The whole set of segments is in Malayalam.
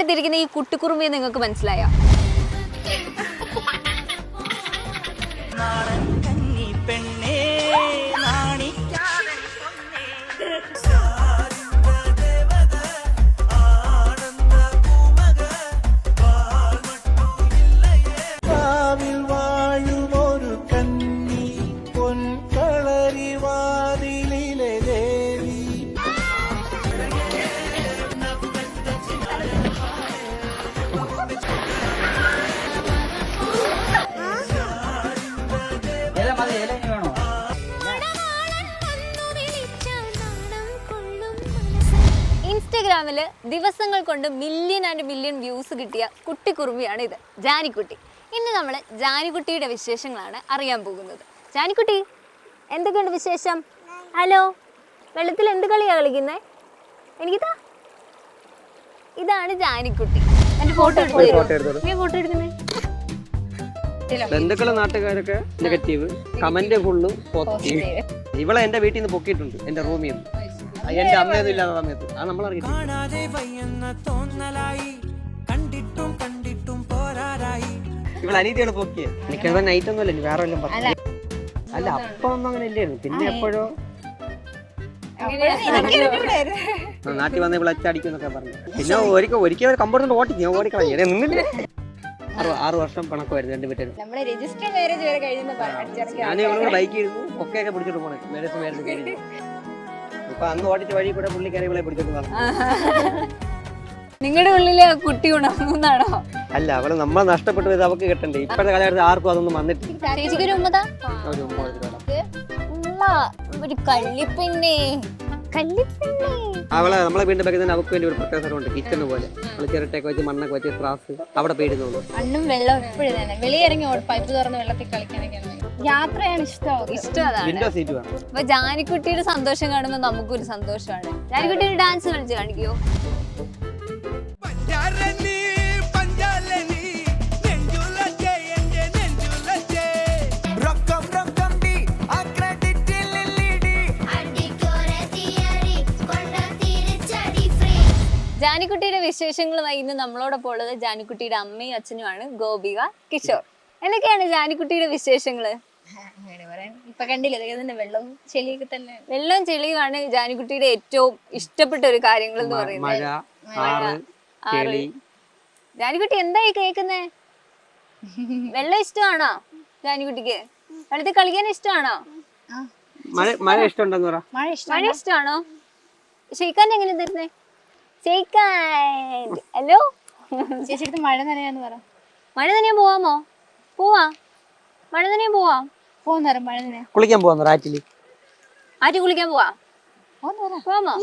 എടുത്തിരിക്കുന്ന ഈ കുട്ടിക്കുറുമ്പിയെ നിങ്ങൾക്ക് മനസ്സിലായോ? ഇൻസ്റ്റഗ്രാമിൽ ദിവസങ്ങൾ കൊണ്ട് മില്യൺ ആൻഡ് മില്യൺ വ്യൂസ് കിട്ടിയ കുട്ടിക്കുറുമ്പിയാണ് ഇത് ജാനിക്കുട്ടി. ഇന്ന് നമ്മൾ ജാനിക്കുട്ടിയുടെ വിശേഷങ്ങളാണ് അറിയാൻ പോകുന്നത്. ജാനിക്കുട്ടി എന്തൊക്കെയുണ്ട് വിശേഷം? ഹലോ വെള്ളത്തിൽ എന്ത് കളിയാണ് കളിക്കുന്നത് എനിക്കിതാ. ഇതാണ് ജാനിക്കുട്ടി. എന്റെ ഫോട്ടോ എടുത്തു? നീ ഫോട്ടോ എടുക്കുന്നേ? ബന്ധുക്കളും നാട്ടുകാരൊക്കെ നെഗറ്റീവ് കമന്റ് ഫുള്ളും ഇവളെ എന്റെ വീട്ടിൽ നിന്ന് പൊക്കിയിട്ടുണ്ട് എന്റെ റൂമിൽ നിന്ന്. എന്റെ അമ്മയൊന്നും ഇല്ലാത്ത സമയത്ത്. അത് നമ്മൾ കണ്ടിട്ടും കണ്ടിട്ടും പോരാറായി ഇവളെ അനീതിയാണ് പൊക്കിയത് എനിക്കത് നൈറ്റ് ഒന്നും അല്ല വേറെ വല്ലതും പറഞ്ഞു. അല്ല അപ്പൊ ഒന്നും അങ്ങനെ ഇല്ലായിരുന്നു. പിന്നെ എപ്പോഴോ? നാട്ടിൽ വന്ന ഇവിടെ അച്ചടിക്കും എന്നൊക്കെ പറഞ്ഞു. പിന്നെ ഒരിക്കൽ ഒരിക്കൽ കമ്പ്യൂട്ടറിൽ ഓട്ടിക്ക് ഞാൻ ഓടിക്കളഞ്ഞു ഞാൻ നിന്നില്ല? ആറ് ആറ് വർഷം പണക്കമായിരുന്നു രണ്ട് വീട്ടിൽ നമ്മളെ രജിസ്റ്റർ മാരേജ് വരെ കഴിയുന്ന ഞാൻ ഇവളോട് ബൈക്ക് ഇരുന്നു. ഒക്കെ പിടിച്ചിട്ട് പോണേ. മേരേജ് മേരേജ് കഴിഞ്ഞു ഇപ്പൊ അന്ന് ഓടിച്ച വഴി കൂടെ പുള്ളിക്കാരി ഇവളെ പിടിച്ചോട്ട് വന്നു. നിങ്ങളുടെ ഉള്ളിൽ കുട്ടി ഉണർന്നാണോ അല്ല അവൾ നമ്മൾ നഷ്ടപ്പെട്ടു പോയത് അവക്ക് കിട്ടണ്ടേ? ഇപ്പോഴത്തെ കാലഘട്ടത്തിൽ ആർക്കും അതൊന്നും വന്നിട്ടില്ല. ചേച്ചിക്ക് ഒരു ഉമ്മതാ? ഒരു ഉമ്മ ഒരു കള്ളിപ്പെണ്ണേ. കള്ളിപ്പെണ്ണേ. അവളെ നമ്മളെ വീണ്ടും ബാക്കി തന്നെ അവൾക്ക് വേണ്ടി ഒരു പ്രത്യേക സ്ഥലമുണ്ട് കിച്ചൺ പോലെ. അവൾ ചിരട്ടയൊക്കെ വെച്ച് മണ്ണൊക്കെ വെച്ച് ത്രാസ് അവിടെ പേടുന്നുള്ളൂ മണ്ണും വെള്ളം എപ്പോഴും തന്നെ വെളിയിറങ്ങി ഓടി പൈപ്പ് തുറന്ന് വെള്ളത്തിൽ കളിക്കാനൊക്കെയാണ്. യാത്രയാണ് ഇഷ്ടം. ഇഷ്ടം അതാണ് വിൻഡോ സീറ്റ് വേണം. അപ്പൊ ജാനിക്കുട്ടിയുടെ സന്തോഷം കാണുമ്പോൾ നമുക്കൊരു സന്തോഷമാണ്. ജാനിക്കുട്ടിയുടെ ഡാൻസ് കളിച്ച് കാണിക്കോ. പഞ്ചാരനി പഞ്ചാലനി നെഞ്ചുലച്ചേ എന്റെ നെഞ്ചുലച്ചേ റൊക്കം റൊക്കം ഡി ആ ക്രെഡിറ്റിൽ ലില്ലി ജാനിക്കുട്ടിയുടെ വിശേഷങ്ങളുമായി ഇന്ന് നമ്മളോടൊപ്പം ഉള്ളത് ജാനിക്കുട്ടിയുടെ അമ്മയും അച്ഛനുമാണ് ഗോപിക കിഷോർ. എന്തൊക്കെയാണ് ജാനിക്കുട്ടിയുടെ വിശേഷങ്ങൾ? അങ്ങനെ പറയാൻ ഇപ്പൊ കണ്ടില്ലേ ഇതൊക്കെ തന്നെ വെള്ളവും ചെളിയൊക്കെ തന്നെ. വെള്ളം ചെളിയുമാണ് ജാനിക്കുട്ടിയുടെ ഏറ്റവും ഇഷ്ടപ്പെട്ട ഒരു കാര്യങ്ങൾ എന്ന് പറയുന്നത്. ആറ് ജാനിക്കുട്ടി എന്തായി കേക്കുന്നേ വെള്ളം ഇഷ്ടമാണോ ജാനിക്കുട്ടിക്ക് വെള്ളത്തിൽ കളിക്കാൻ ഇഷ്ടമാണോ? മഴ മഴ ഇഷ്ടമുണ്ടെന്ന് പറ. മഴ ഇഷ്ടം മഴ ഇഷ്ടമാണോ? ഷെയ്ക്കാൻ എങ്ങനെ തരുന്നേ? ഷെയ്ക്കാൻ ഹലോ? ചേച്ചി അടുത്ത് മഴ നനയാന്ന് പറ. മഴ നനയാൻ പോവാമോ? പോവാ. മഴ നനയാൻ പോവാം. പോന്ന് പറ കുളിക്കാൻ പോവാ ആറ്റിൽ ആറ്റി കുളിക്കാൻ പോവാ? പോവാമോ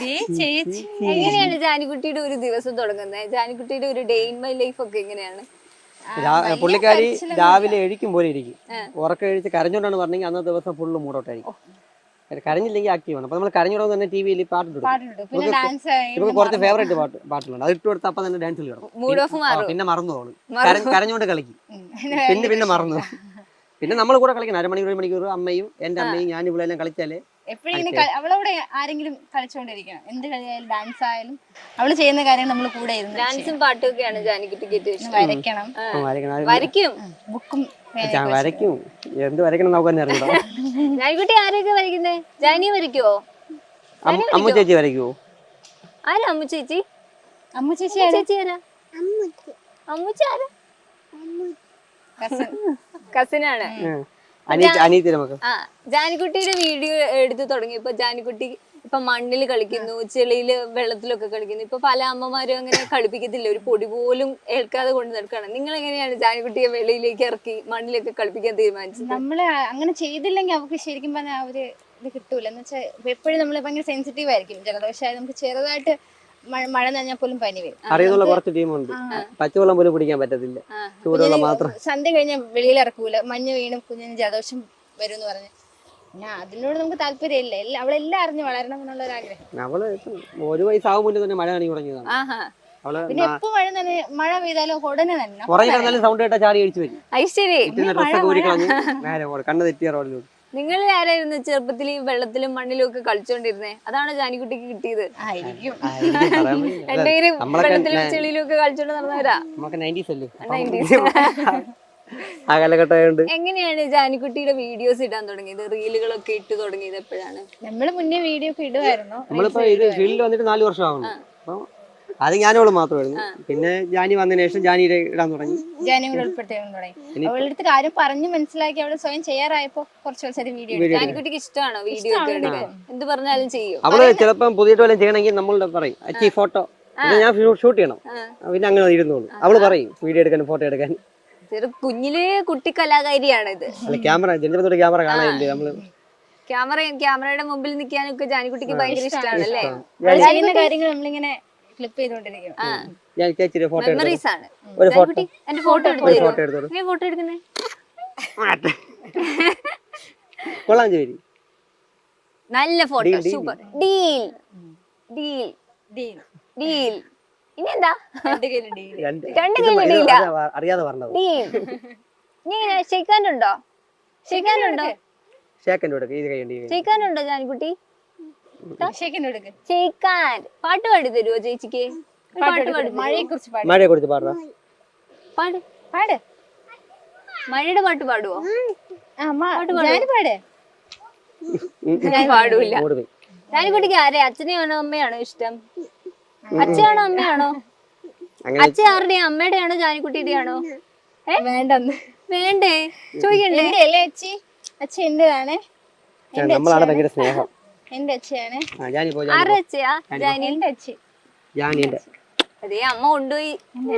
ദേ ചേച്ചി. എങ്ങനെയാണ് ജാനിക്കുട്ടിയുടെ ഒരു ദിവസം തുടങ്ങുന്നത് ജാനിക്കുട്ടിയുടെ ഒരു ഡേ ഇൻ മൈ ലൈഫ് ഒക്കെ എങ്ങനെയാണ്? പുള്ളിക്കാരി രാവിലെ എഴുക്കും പോലെ ഇരിക്കും. ഉറക്കം എഴുതി കരഞ്ഞോണ്ടാണ് പറഞ്ഞെങ്കിൽ അന്നത്തെ ദിവസം ഫുള്ള് മൂടോട്ടായിരിക്കും. കരഞ്ഞില്ലെങ്കിൽ ആക്റ്റീവ് ആണ്. അപ്പൊ നമ്മൾ കരഞ്ഞോടെ തന്നെ ടി വിയിൽ പാട്ട് ഇടും കുറച്ച് ഫേവറേറ്റ് പാട്ട് പാട്ടുകളുണ്ട് അത് ഇട്ട് കൊടുത്ത അപ്പൊ തന്നെ ഡാൻസിൽ കിടക്കും. മൂഡ് ഓഫ് മാറും. പിന്നെ മറന്നു പോകണം കരഞ്ഞോണ്ട് കളിക്കും. പിന്നെ പിന്നെ മറന്നു പിന്നെ നമ്മൾ കൂടെ കളിക്കണം. അരമണിക്കൂർ ഒരു മണിക്കൂർ അമ്മയും എന്റെ അമ്മയും ഞാൻ ഇവിടെ എല്ലാം കളിച്ചാലേ എപ്പോഴും അവളവിടെ ആരെങ്കിലും കളിച്ചോണ്ടിരിക്കണം. എന്ത് കളിയായാലും ഡാൻസ് ആയാലും അവൾ ചെയ്യുന്ന കാര്യങ്ങൾ നമ്മൾ കൂടെ ഇരുന്ന് ഡാൻസും പാട്ടും ഒക്കെയാണ് വരയ്ക്കണം. വരയ്ക്കും. ബുക്കും വരയ്ക്കും. എന്ത് വരയ്ക്കണം നമുക്ക് തന്നെ അറിയണം ജാനിക്കുട്ടി ആരെയൊക്കെ വരയ്ക്കുന്നേ? ജാനി വരയ്ക്കുവോ? അമ്മ ചേച്ചി വരയ്ക്കുവോ? ആരാ അമ്മു ചേച്ചി? അമ്മ ചേച്ചി അമ്മു ചേച്ചി ആരാ? അമ്മുച്ചി ആരാ? കസിനാണ്. ജാനിക്കുട്ടിയുടെ വീഡിയോ എടുത്ത് തുടങ്ങിയപ്പോ ജാനിക്കുട്ടി ഇപ്പൊ മണ്ണിൽ കളിക്കുന്നു ചെളിയിൽ വെള്ളത്തിലൊക്കെ കളിക്കുന്നു. ഇപ്പൊ പല അമ്മമാരും അങ്ങനെ കളിപ്പിക്കത്തില്ല. ഒരു പൊടി പോലും ഏൽക്കാതെ കൊണ്ട് നടക്കണം നിങ്ങൾ എങ്ങനെയാണ് ജാനിക്കുട്ടിയെ വെളിയിലേക്ക് ഇറക്കി മണ്ണിലൊക്കെ കളിപ്പിക്കാൻ തീരുമാനിച്ചത്? നമ്മൾ അങ്ങനെ ചെയ്തില്ലെങ്കിൽ അവർക്ക് ശരിക്കും പറഞ്ഞാൽ അവർ ഇത് കിട്ടൂല. എന്ന് വെച്ചാൽ എപ്പോഴും നമ്മൾ ഭയങ്കര സെൻസിറ്റീവ് ആയിരിക്കും ജലദോഷമായാലും നമുക്ക് ചെറുതായിട്ട് മഴ നനഞ്ഞാൽ പോലും പനി വരും. അറിയുന്നുള്ള കുറച്ച് ടീമുണ്ട്. പച്ചവെള്ളം പോലും പിടിക്കാൻ പറ്റത്തില്ല. ചൂടുവെള്ളം മാത്രം. സന്ധ്യ കഴിഞ്ഞാൽ വെളിയിൽ ഇറക്കൂല. മഞ്ഞ് വീണും കുഞ്ഞിന് ജലദോഷം വരും എന്ന് പറഞ്ഞു. പിന്നെ അതിനോട് നമുക്ക് താല്പര്യമില്ല. അവളെല്ലാം അറിഞ്ഞു വളരണം എന്നുള്ള ഒരു ആഗ്രഹം. അവൾ ഒരു വയസ്സാവും മുന്നേ തന്നെ മഴ നനഞ്ഞു തുടങ്ങിയതാണ്. പിന്നെ എപ്പോ മഴ നന മഴ പെയ്താലും ഉടനെ തന്നെ സൗണ്ട് കേട്ടാ ചാടി അഴിച്ചു വരും. ഐശ്വര്യ കണ്ണ് തെറ്റിയ റോഡിലോട്ട്. നിങ്ങൾ ആരായിരുന്നു ചെറുപ്പത്തിൽ ഈ വെള്ളത്തിലും മണ്ണിലും ഒക്കെ കളിച്ചോണ്ടിരുന്നേ? അതാണ് ജാനിക്കുട്ടിക്ക് കിട്ടിയത്. രണ്ടുപേരും വെള്ളത്തിലും ചെളിയിലും ഒക്കെ കളിച്ചോണ്ട് നടന്നവരാ? നമുക്ക് നയന്റീസ് അല്ലേ? അപ്പം 90s. ആ കാലഘട്ടം ആയതുകൊണ്ട് എങ്ങനെയാണ് ജാനിക്കുട്ടിയുടെ വീഡിയോസ് ഇടാൻ തുടങ്ങിയത്? റീലുകളൊക്കെ ഇട്ട് തുടങ്ങിയത് എപ്പോഴാണ്? നമ്മൾ മുന്നേ വീഡിയോ ഒക്കെ ഇടുമായിരുന്നു നമ്മളിപ്പോ ഇത് ഫീൽഡിൽ വന്നിട്ട് നാല് വർഷം ആവുന്നു അപ്പം അത് ഞാനോൾ മാത്രമായിരുന്നു പിന്നെ ജാനി വന്നതിന് ശേഷം ജാനിയുടെ ഇടാൻ തുടങ്ങി. ജാനി കൂടെ ഉൾപ്പെടുത്തിയാൽ തുടങ്ങി. അവളടുത്ത് കാര്യം പറഞ്ഞു മനസ്സിലാക്കി അവൾ സ്വയം ചെയ്യാറായപ്പോ കുറച്ച് ദിവസമായിട്ട് വീഡിയോ എടുത്തു. ജാനിക്കുട്ടിക്ക് ഇഷ്ടമാണോ വീഡിയോ എന്ത് പറഞ്ഞാലും ചെയ്യും. അവൾ ചിലപ്പം പുതിയിട്ട് വല്ലതും ചെയ്യണമെങ്കിൽ നമ്മളുടെ പറയും. അച്ഛി ഫോട്ടോ ഞാൻ ഷൂട്ട് ചെയ്യണം. പിന്നെ അങ്ങനെ ഇരുന്നോളൂ. അവൾ പറയും വീഡിയോ എടുക്കാൻ ഫോട്ടോ എടുക്കാൻ. കുഞ്ഞിലെ കുഞ്ഞിലേ കുട്ടി കലാകാരിയാണ് ഇത് ക്യാമറ ജനിച്ചപ്പോ ക്യാമറ കാണാനില്ലേ നമ്മൾ. ക്യാമറ ക്യാമറയുടെ മുമ്പിൽ നിൽക്കാനൊക്കെ ജാനിക്കുട്ടിക്ക് ഭയങ്കര ഇഷ്ടമാണല്ലേ? അല്ലേ കാര്യങ്ങൾ നമ്മളിങ്ങനെ ക്ലിപ്പ് ചെയ്തോണ്ടിരിക്കും ഞാൻ ചേച്ചിയുടെ ഫോട്ടോ എടുത്തു മെമ്മറീസ് ആണ്. ഒരു ഫോട്ടോ. എന്റെ ഫോട്ടോ എടുത്തു ഫോട്ടോ എടുക്കുന്നേ? കൊള്ളാം ചേരി നല്ല photo. Super. Deal. Deal. Deal. Deal. ഇനി എന്താ? രണ്ട് കയ്യിൽ ഡീൽ. രണ്ട് കയ്യിൽ ഡീൽ അറിയാതെ പറഞ്ഞത്. ഡീൽ. നീ ഷെയ്ക്കാനുണ്ടോ ഷെയ്ക്കാനുണ്ടോ ഇത് കൈയുണ്ട് ഈ കൈ ഷെയ്ക്കാനുണ്ടോ ജാനിക്കുട്ടി പാട്ട് പാടി തരുമോ ചേച്ചിക്ക്? പാട്ട് പാടി മഴയെ കുറിച്ച് പാട്. മഴയെ കുറിച്ച് പാടുക. പാട്. പാട്. മഴയുടെ പാട്ട് പാടുവോ? ആ അമ്മ ഞാൻ പാട്. ഞാൻ പാടൂല. അങ്ങോട്ട് പോയി. ആരെ? അച്ഛനെയാണോ അമ്മയാണോ ഇഷ്ടം? അച്ഛനാണോ അമ്മയാണോ? അങ്ങനെ ആരുടെ ആരുടെയാ? അമ്മയുടെയാണോ? ജാനിക്കുട്ടിയുടെയാണോ? വേണ്ടെന്ന്. വേണ്ടേ? ചോദിക്കണ്ടേ? അല്ലേ അച്ഛി? അച്ഛ എന്റേതാണ്. നമ്മളാണ് ഭയങ്കര സ്നേഹം. എന്റെ അച്ഛയാണ്. അതേ അമ്മ കൊണ്ടുപോയി.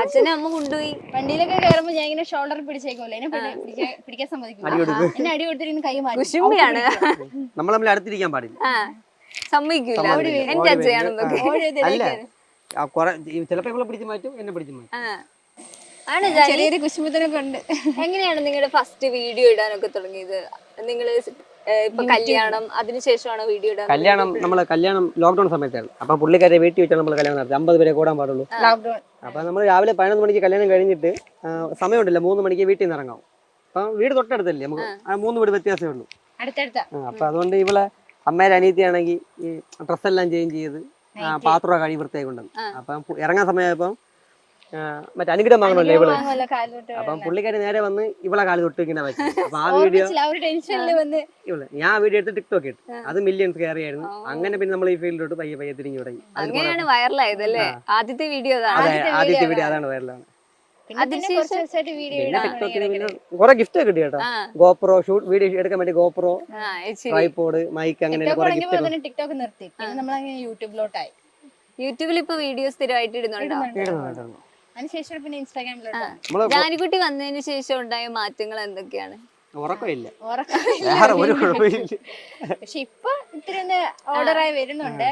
അച്ഛനെ അമ്മ കൊണ്ടുപോയി. വണ്ടിയിലൊക്കെ കയറുമ്പോ ഞാൻ ഇങ്ങനെ ഷോൾഡർ പിടിച്ചേക്കുമല്ലോ എന്നെ പിടി- പിടിക്കാൻ സമ്മതിക്കും സമ്മതിക്കില്ല. എന്നെ അടി കൊടുത്തിട്ട് കൈ മാറ്റിയാണ് നമ്മൾ തമ്മിൽ അടുത്തിരിക്കാൻ പാടില്ല. ആ. സമ്മതിക്കൂല. എന്റെ അച്ഛയാണെന്നൊക്കെ ചിലപ്പോ പിടിച്ച് മാറ്റും എന്നെ പിടിച്ച് മാറ്റും. ആ. ആണ് ചെറിയൊരു കുശുമ്പത്തിനൊക്കെ ഉണ്ട്. എങ്ങനെയാണ് നിങ്ങളുടെ ഫസ്റ്റ് വീഡിയോ ഇടാനൊക്കെ തുടങ്ങിയത്? നിങ്ങൾ ഏഹ് ഇപ്പൊ കല്യാണം അതിനുശേഷമാണോ വീഡിയോ ഇടാൻ കല്യാണം നമ്മളെ കല്യാണം ലോക്ക്ഡൌൺ സമയത്താണ്. അപ്പൊ പുള്ളിക്കാരെ വീട്ടിൽ വെച്ചാണ് നമ്മൾ കല്യാണം നടത്തി അമ്പത് പേരെ കൂടാൻ പാടുള്ളൂ. അപ്പൊ നമ്മൾ രാവിലെ പതിനൊന്ന് മണിക്ക് കല്യാണം കഴിഞ്ഞിട്ട് സമയമുണ്ടല്ലോ മൂന്ന് മണിക്ക് വീട്ടിൽ നിന്ന് ഇറങ്ങാം. അപ്പൊ വീട് തൊട്ടടുത്തല്ലേ നമുക്ക് ആ. മൂന്ന് വീട് വ്യത്യാസമേ ഉള്ളൂ അപ്പൊ അതുകൊണ്ട് ഇവളെ അമ്മയുടെ അനിയത്തിയാണെങ്കിൽ ഈ ഡ്രസ്സെല്ലാം ചേഞ്ച് ചെയ്ത് ആ, പാത്രം കഴി വൃത്തിയായി കൊണ്ടുവന്നു. അപ്പം പു- ഇറങ്ങാൻ സമയമായപ്പം ആ, മറ്റേ അനുഗ്രഹം വാങ്ങണമല്ലോ ഇവൾ അപ്പം പുള്ളിക്കാരി നേരെ വന്ന് ഇവളെ കാൽ തൊട്ട് ഇങ്ങനെ വെച്ചു അപ്പൊ ആ വീഡിയോ ഇവൾ ഞാൻ ആ വീഡിയോ എടുത്ത് ടിക്ടോക്ക് ഇട്ടു. അത് മില്യൺസ് കയറിയായിരുന്നു. അങ്ങനെ പിന്നെ നമ്മൾ ഈ ഫീൽഡിലോട്ട് പയ്യെ പയ്യെ തിരിഞ്ഞു തുടങ്ങി. അങ്ങനെയാണ് വൈറലായത് അല്ലേ ആദ്യത്തെ വീഡിയോ അതാണ്. അതെ ആദ്യത്തെ വീഡിയോ അതാണ്. വൈറലാണ്. കൊറേ ഗിഫ്റ്റ് ഒക്കെ കിട്ടി കേട്ടോ. ഗോപ്രോ ഷൂട്ട് വീഡിയോ എടുക്കാൻ വേണ്ടി ഗോപ്രോ ട്രൈപോഡ് മൈക്ക് അങ്ങനെ ടിക്ടോക്ക് നിർത്തി. പിന്നെ നമ്മളങ്ങനെ യൂട്യൂബിലോട്ടായി യൂട്യൂബിൽ ഇപ്പൊ വീഡിയോ സ്ഥിരമായിട്ട് ഇടുന്നുണ്ടോ. അതിനുശേഷം പിന്നെ ഇൻസ്റ്റാഗ്രാമിലോട്ട് നമ്മൾ ജാനിക്കുട്ടി വന്നതിന് ശേഷം ഉണ്ടായ മാറ്റങ്ങൾ എന്തൊക്കെയാണ്? ഉറക്കമില്ല. ഉറക്കം വേറെ ഒരു കുഴപ്പമില്ല. പക്ഷെ ഇപ്പൊ ഇത്തിരി ഒന്ന് ഓർഡറായി വരുന്നുണ്ട്.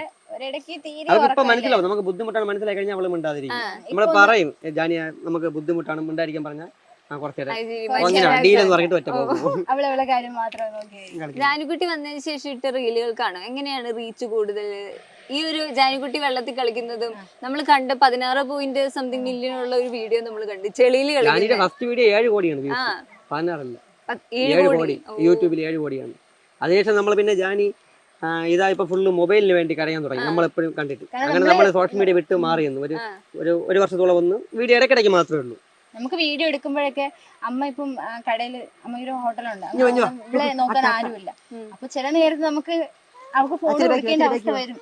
മനസ്സിലാവും. നമുക്ക് ബുദ്ധിമുട്ടാണ് മനസ്സിലായി കഴിഞ്ഞാൽ അവൾ മിണ്ടാതിരിക്കും. നമ്മൾ പറയും ജാനിയ നമുക്ക് ബുദ്ധിമുട്ടാണ് മിണ്ടായിരിക്കാൻ പറഞ്ഞാൽ ആ കുറച്ചേരം. അത് ശരി, അങ്ങനെ ഡീൽ എന്ന് പറഞ്ഞിട്ട് ഒറ്റ പോകും അവളെ അവളെ കാര്യം മാത്രം നോക്കി. ജാനിക്കുട്ടി വന്നതിന് ശേഷം ഇട്ട റീലുകൾ കാണും. എങ്ങനെയാണ് റീച്ച് കൂടുതൽ? ഈ ഒരു ജാനുക്കുട്ടി വെള്ളത്തിൽ കളിക്കുന്നതും നമ്മൾ കണ്ട പതിനാറ് പോയിന്റ് സംതിങ് മില്യൺ ഉള്ള ഒരു വീഡിയോ നമ്മൾ കണ്ട് ചെളിയിൽ ജാനിയുടെ ഫസ്റ്റ് വീഡിയോ ഏഴ് കോടിയാണ്. പതിനാറല്ല. ഏഴ് കോടി. യൂട്യൂബിൽ ഏഴ് കോടിയാണ്. അതിനുശേഷം നമ്മൾ പിന്നെ ജാനി ഇതാ ഇപ്പൊ ഫുള്ള് മൊബൈലിന് വേണ്ടി കരയാൻ തുടങ്ങി. നമ്മൾ എപ്പോഴും കണ്ടിട്ട്. അങ്ങനെ നമ്മൾ സോഷ്യൽ മീഡിയ വിട്ട് മാറിയെന്ന്. ഒരു ഒരു ഒരു വർഷത്തോളം ഒന്ന് വീഡിയോ ഇടയ്ക്കിടയ്ക്ക് മാത്രമേ ഉള്ളൂ. നമുക്ക് വീഡിയോ എടുക്കുമ്പോഴൊക്കെ അമ്മ ഇപ്പം കടയിൽ അമ്മയൊരു ഹോട്ടലുണ്ട്. ഇവിടെ നോക്കാൻ ആരുമില്ല. അപ്പൊ ചില നേരത്ത് നമുക്ക് അവർക്ക് ഫോൺ കൊടുക്കേണ്ട അവസ്ഥ വരും.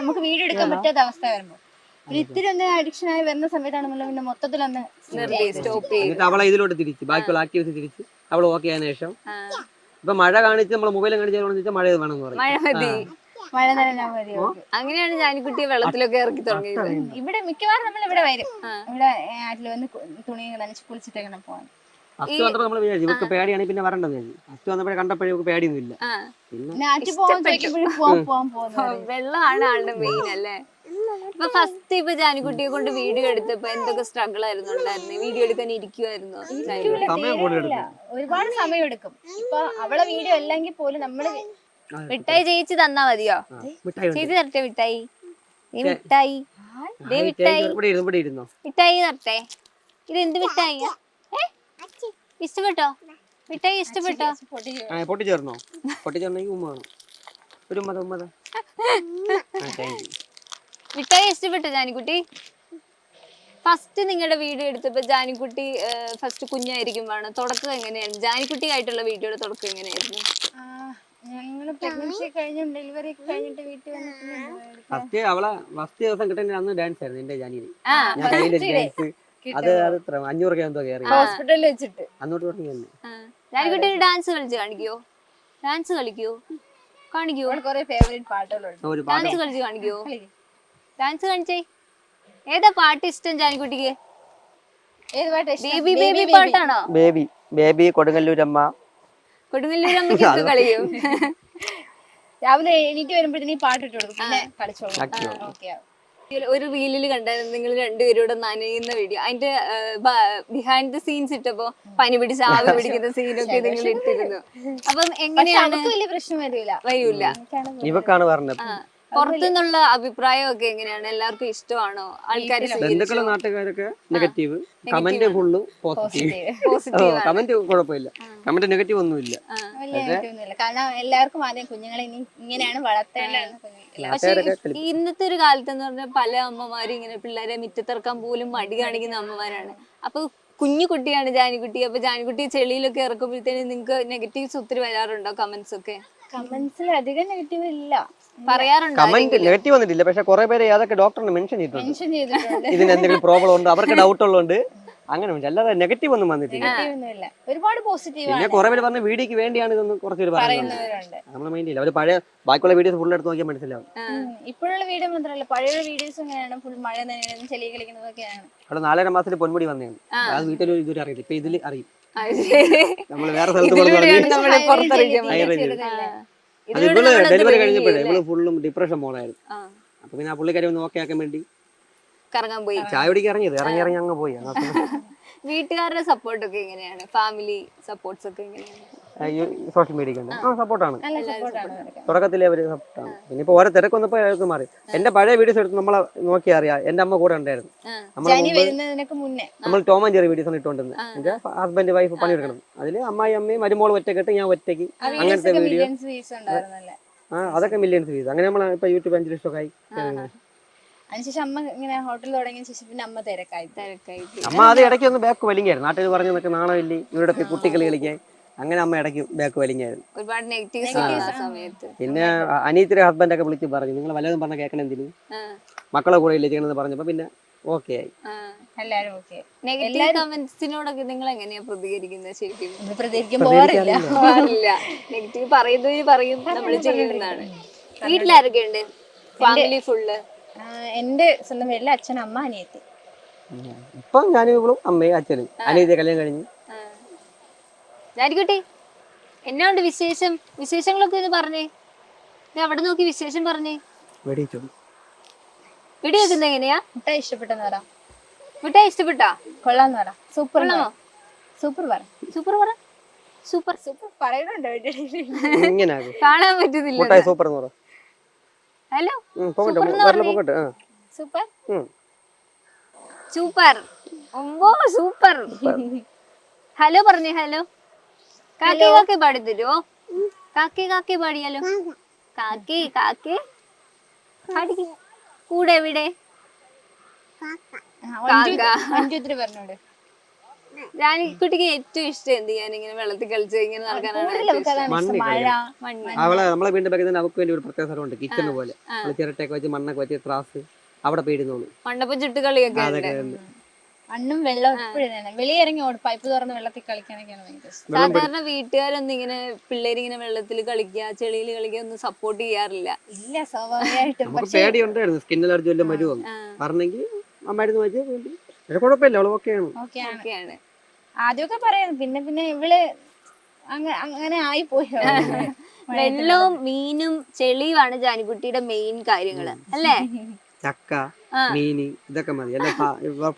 നമുക്ക് വീഡിയോ എടുക്കാൻ പറ്റാത്ത അവസ്ഥ വരുമ്പോ. ഇത്തിരി ഒന്ന് അഡിക്ഷൻ ആയി വരുന്ന സമയത്താണ് നമ്മൾ പിന്നെ മൊത്തത്തിലൊന്ന് സ്റ്റോപ്പ് ചെയ്തു. അവളെ ഇതിലോട്ട് തിരിച്ച് ബാക്കിയുള്ള ആക്ടിവിറ്റി തിരിച്ച് അവൾ ഓക്കെ ആയതിനു ശേഷം. ഇപ്പൊ മഴ കാണിച്ച് നമ്മൾ മൊബൈൽ കാണിച്ചാൽ മഴ വേണമെന്ന് പറയും. മഴ മതി നനഞ്ഞാൽ മതി അങ്ങനെയാണ് ഞാനിക്കുട്ടി വെള്ളത്തിലൊക്കെ ഇറക്കി തുടങ്ങിയത്. ഇവിടെ മിക്കവാറും നമ്മൾ ഇവിടെ വരും ഇവിടെ ആറ്റിൽ വന്ന് തുണി നനച്ച് കുളിച്ചിട്ടേക്കണം പോവാൻ വിചാരിച്ചു ഇവർക്ക് പേടിയാണെങ്കിൽ പിന്നെ വന്നപ്പോഴേ കണ്ടപ്പോഴേ ഇവർക്ക് വെള്ളമാണ് ആളുടെ മെയിൻ അല്ലേ? ഇപ്പൊ ഫസ്റ്റ് ഇപ്പൊ ജാനിക്കുട്ടിയെ കൊണ്ട് വീഡിയോ എടുത്തപ്പോ എന്തൊക്കെ സ്ട്രഗിൾ ആയിരുന്നു വീഡിയോ എടുക്കാൻ ഇരിക്കുവായിരുന്നു? സമയം കൂടുതൽ എടുക്കും. ഒരുപാട് സമയം എടുക്കും. ഇപ്പൊ അവളെ വീഡിയോ അല്ലെങ്കിൽ പോലും നമ്മൾ മിഠായി ചേച്ചി തന്നാ മതിയോ? മിഠായി ചേച്ചി തരട്ടെ മിഠായി? ഈ മിഠായി. ദേ മിഠായി ഇവിടെ ഇരുന്നു ഇവിടെ മിഠായി തരട്ടെ. ഇത് എന്ത് മിഠായിയാ ഏ? ഇഷ്ടപ്പെട്ടോ? മിഠായി ഇഷ്ടപ്പെട്ടോ? ആ പൊട്ടിച്ചേർന്നോ പൊട്ടിച്ചേർന്നെങ്കിൽ ഉമ്മ ഒരു ഉമ്മത ഉമ്മത മിഠായി ഇഷ്ടപ്പെട്ടോ ജാനിക്കുട്ടി? ഫസ്റ്റ് നിങ്ങളുടെ വീഡിയോ എടുത്തപ്പോ ജാനിക്കുട്ടി ഫസ്റ്റ് കുഞ്ഞായിരിക്കും വേണം. തുടക്കം എങ്ങനെയായിരുന്നു ജാനിക്കുട്ടി ആയിട്ടുള്ള വീഡിയോയുടെ തുടക്കം എങ്ങനെയായിരുന്നു? ഞങ്ങൾ പ്രഗ്നൻസി കഴിഞ്ഞു ഡെലിവറി കഴിഞ്ഞിട്ട് വീട്ടിൽ വന്നിട്ട് ഫസ്റ്റ് അവളെ ഫസ്റ്റ് ദിവസം കിട്ടുന്ന അന്ന് ഡാൻസ് ആയിരുന്നു എന്റെ ജാനിയിൽ ആ ഞാൻ കയ്യിലെ ഡാൻസ് അത് അത് എത്ര അഞ്ഞൂറ് എന്തോ കയറി. ഹോസ്പിറ്റലിൽ വെച്ചിട്ട്. അന്നോട്ട് തുടങ്ങി തന്നെ ആ. ജാനിക്കുട്ടി ഡാൻസ് കളിച്ച് കാണിക്കോ. ഡാൻസ് കളിക്കോ. കാണിക്കോ. കുറെ ഫേവറേറ്റ് പാട്ടുകളുണ്ട്. ഡാൻസ് കളിച്ച് കാണിക്കോ. ഡാൻസ് കാണിച്ചേ. ഏതാ പാട്ട് ഇഷ്ടം ജാനിക്കുട്ടിക്ക്? ഏത് പാട്ട്? Baby baby. പാട്ടാണോ? ബേബി ബേബി കൊടുങ്ങല്ലൂരമ്മ. കൊടുങ്ങല്ലൂരമ്മയ്ക്കൊക്കെ കളിയും. രാവിലെ എണീറ്റ് വരുമ്പോഴത്തേന് ഈ പാട്ട് ഇട്ട് കൊടുക്കും. പിന്നെ കളിച്ചോളൂ. ഓക്കെ ഒരു റീലിൽ കണ്ടായിരുന്നു നിങ്ങൾ രണ്ടുപേരൂടെ നനയുന്ന വീഡിയോ. അതിന്റെ ബിഹൈൻഡ് ദ സീൻസ് ഇട്ടപ്പോ പനി പിടിച്ച് ആവി പിടിക്കുന്ന സീനൊക്കെ നിങ്ങൾ ഇട്ടിരുന്നു. അപ്പം എങ്ങനെയാണ്? വലിയ പ്രശ്നം വരില്ല വരൂല. ഇവക്കാണ് പറഞ്ഞത്. പുറത്തുനിന്നുള്ള അഭിപ്രായമൊക്കെ എങ്ങനെയാണ്? എല്ലാവർക്കും ഇഷ്ടമാണോ? ആൾക്കാർ ബന്ധുക്കളും നാട്ടുകാരൊക്കെ negative comment full positive positive comment കുഴപ്പമില്ല. കമന്റ് നെഗറ്റീവ് ഒന്നുമില്ല. കാരണം എല്ലാവർക്കും ആദ്യം കുഞ്ഞുങ്ങളെ ഇങ്ങനെയാണ് ഈ ഇന്നത്തെ ഒരു കാലത്ത് എന്ന് പറഞ്ഞാൽ പല അമ്മമാരും ഇങ്ങനെ പിള്ളേരെ മിറ്റത്തിറക്കാൻ പോലും മടി കാണിക്കുന്ന അമ്മമാരാണ്. അപ്പൊ കുഞ്ഞു കുട്ടിയാണ് ജാനിക്കുട്ടി. അപ്പൊ ജാനിക്കുട്ടി ചെളിയിലൊക്കെ ഇറക്കുമ്പോഴത്തേനും നിങ്ങൾക്ക് നെഗറ്റീവ്സ് ഒത്തിരി വരാറുണ്ടോ കമന്റ്സ് ഒക്കെ? കമന്റ്സിൽ അധികം നെഗറ്റീവ് ഇല്ല. പറയാറുണ്ടോ കമന്റ് നെഗറ്റീവ് വന്നിട്ടില്ല. പക്ഷെ കുറെ പേര് അതൊക്കെ ഡോക്ടറിനെ മെൻഷൻ ചെയ്തിട്ടുണ്ട്. ഇതിന് എന്തെങ്കിലും പ്രോബ്ലം ഉണ്ട്? അവർക്ക് ഡൗട്ട് ഉള്ളതുകൊണ്ട് അങ്ങനെ. അല്ലാതെ നെഗറ്റീവ് ഒന്നും വന്നിട്ടില്ല. ഒരുപാട് പോസിറ്റീവ് പിന്നെ കുറെ പേര് പറഞ്ഞ വീഡിയോക്ക് വേണ്ടിയാണ് ഇതൊന്ന് കുറച്ച് പേര് പറയുന്നത് നമ്മൾ മൈൻഡ് ഇല്ല അവർ പഴയ ബാക്കിയുള്ള വീഡിയോസ് ഫുൾ എടുത്ത് നോക്കിയാൽ മനസ്സിലാവും. ഇപ്പോഴുള്ള വീഡിയോ മാത്രമല്ല പഴയ വീഡിയോസ് എങ്ങനെയാണ്? ഫുൾ മഴ നനയുന്നതും ചെളി കളിക്കുന്നതൊക്കെയാണ്. അവിടെ നാലര മാസത്തിൽ പൊന്മുടി വന്നതാണ്. അത് വീട്ടിൽ ഇതുവരെ അറിയില്ല. ഇപ്പൊ ഇതിൽ അറിയും. നമ്മൾ വേറെ സ്ഥലത്ത് ഇവൾ ഡെലിവറി reveal കഴിഞ്ഞപ്പോഴേ ചെയ്യും ഇവൾ ഫുള്ളും ഡിപ്രഷൻ മോളായിരുന്നു. ആ, അപ്പൊ പിന്നെ ആ പുള്ളിക്കാരി ഒന്ന് ഓക്കെ ആക്കാൻ വേണ്ടി കറങ്ങാൻ പോയി. ചായ കുടിക്കാൻ ഇറങ്ങിയത്. ഇറങ്ങി ഇറങ്ങി അങ്ങ് പോയി. വീട്ടുകാരുടെ സപ്പോർട്ട് ഒക്കെ എങ്ങനെയാണ്? ഫാമിലി സപ്പോർട്ട്സ് ഒക്കെ എങ്ങനെയാണ്? സോഷ്യൽ മീഡിയക്ക് ആ സപ്പോർട്ടാണ് തുടക്കത്തിലെ അവർ സപ്പോർട്ടാണ് പിന്നെ ഇപ്പൊ ഓരോ തിരക്കൊന്നപ്പോ അയാൾക്ക് മാറി. എന്റെ പഴയ വീഡിയോസ് എടുത്ത് നമ്മളെ നോക്കി അറിയാം. എന്റെ അമ്മ കൂടെ ഉണ്ടായിരുന്നു. നമ്മൾ നമ്മൾ ടോം ആൻഡ് ജെറി വീഡിയോസ് ഇട്ടുകൊണ്ടിരുന്നത് ഹസ്ബൻഡ് വൈഫ് പണിയെടുക്കണം. അതിൽ അമ്മായി അമ്മയും മരുമോൾ ഒറ്റക്കെട്ട് ഞാൻ ഒറ്റയ്ക്ക് അങ്ങനത്തെ വീഡിയോ ആ അതൊക്കെ മില്യൺസ് വ്യൂസ് അങ്ങനെ നമ്മൾ ഇപ്പൊ യൂട്യൂബ് അഞ്ച് ലക്ഷമൊക്കെ ആയി. അതിനുശേഷം അമ്മ ഇങ്ങനെ ഹോട്ടൽ തുടങ്ങിയ ശേഷം പിന്നെ അമ്മ തിരക്കായി തിരക്കായി അമ്മ അത് ഇടയ്ക്ക് ഒന്ന് ബാക്ക് വലിങ്ങായിരുന്നു. നാട്ടിൽ പറഞ്ഞു നിനക്ക് നാണമില്ലേ ഇവരുടെ കുട്ടികൾ കുട്ടികളി കളിക്കാൻ. അങ്ങനെ അമ്മ ഇടയ്ക്ക് ബാക്ക് വലിങ്ങായിരുന്നു. ഒരുപാട് നെഗറ്റീവ്സ് ആ സമയത്ത്. പിന്നെ അനീത്തിരെ ഹസ്ബൻഡ് ഒക്കെ വിളിച്ച് പറഞ്ഞു. നിങ്ങൾ വല്ലതും പറഞ്ഞ കേൾക്കണം എന്തിനു? മക്കളെ കൂടെ ഇല്ലേ ചെയ്യണമെന്ന് പറഞ്ഞപ്പോ പിന്നെ ഓക്കെ ആയി. ആ. എല്ലാരും ഓക്കെ നെഗറ്റീവ് കമന്റ്സിനോടൊക്കെ നിങ്ങൾ എങ്ങനെയാ പ്രതികരിക്കുന്നത് ശരിക്കും? പ്രതികരിക്കാൻ പോകാറില്ല പോകാറില്ല നെഗറ്റീവ് പറയുന്നവര് പറയും നമ്മൾ ചെയ്യുന്നതാണ്. വീട്ടിലാരൊക്കെ ഉണ്ട് ഫാമിലി ഫുള്ള് എന്റെ സ്വന്തം വീട്ടിലെ അച്ഛൻ അമ്മ അനിയത്തി. ഇപ്പം ഞാനും ഇവളും അമ്മയും അച്ഛനും. അനിയത്തി കല്യാണം കഴിഞ്ഞു. ജാരിക്കുട്ടി എന്നാണ്ട് വിശേഷം? വിശേഷങ്ങളൊക്കെ ഒന്ന് പറഞ്ഞേ. ഞാൻ അവിടെ നോക്കി വിശേഷം പറഞ്ഞേ. വെടി വീഡിയോ വെക്കുന്നത് എങ്ങനെയാ? മിഠായി ഇഷ്ടപ്പെട്ടെന്ന് പറ. മിഠായി ഇഷ്ടപ്പെട്ടാ? കൊള്ളാന്ന് പറ. സൂപ്പർ? സൂപ്പർ പറ. സൂപ്പർ പറ. സൂപ്പർ. സൂപ്പർ പറയുന്നുണ്ടോ കാണാൻ പറ്റുന്നില്ല സൂപ്പർ എന്ന് പറ. ഹലോ പോകട്ടെ സൂപ്പർ പറഞ്ഞേ. സൂപ്പർ? ഒമ്പോ സൂപ്പർ. ഹലോ പറഞ്ഞേ ഹലോ. കാക്കി കാക്കി പാടി തരുമോ കാക്കി കാക്കി പാടിയാലോ? കാക്കി. കാക്കി പാടി കൂടെ എവിടെ? കാക്ക. മഞ്ജുത്രി പറഞ്ഞോട് കുട്ടിക്ക് ഏറ്റവും ഇഷ്ടം എന്ത് ചെയ്യാൻ? ഇങ്ങനെ വെള്ളത്തിൽ കളിച്ച് ഇങ്ങനെ നടക്കാനാണ് മഴ അവളെ നമ്മളെ വീണ്ടും ബാക്കിൽ തന്നെ അവൾക്ക് വേണ്ടി ഒരു പ്രത്യേക സ്ഥലമുണ്ട്. കിച്ചണ് പോലെ. ചിരട്ടയൊക്കെ വെച്ച് മണ്ണൊക്കെ വെച്ച് ത്രാസ് അവിടെ പേടിന്നോളൂ മണ്ടപ്പം ചുട്ട് കളിയൊക്കെ. മണ്ണും വെള്ളം വെളിയിറങ്ങി ഓടും. പൈപ്പ് തുറന്ന് വെള്ളത്തിൽ കളിക്കാനൊക്കെയാണ് ഭയങ്കര സാധാരണ വീട്ടുകാരൊന്നും ഇങ്ങനെ പിള്ളേരിങ്ങനെ വെള്ളത്തിൽ കളിക്കുക ചെളിയിൽ കളിക്കുക ഒന്നും സപ്പോർട്ട് ചെയ്യാറില്ല. ഇല്ല സ്വാഭാവികമായിട്ടും. നമുക്ക് പേടി ഉണ്ടായിരുന്നു സ്കിൻ അലർജി വല്ലതും വരുമോ പറഞ്ഞെങ്കിൽ അമ്മായിരുന്നു വെച്ച് കുഴപ്പമില്ല. അവൾ ഓക്കെയാണ് ഓക്കെയാണ് ആദ്യമൊക്കെ പറയാം. പിന്നെ പിന്നെ ഇവൾ അങ്ങ- അങ്ങനെ ആയി പോയി വെള്ളവും മീനും ചെളിയുമാണ് ജാനിക്കുട്ടിയുടെ മെയിൻ കാര്യങ്ങൾ. അല്ലേ? ചക്ക. മീന് ഇതൊക്കെ മതി.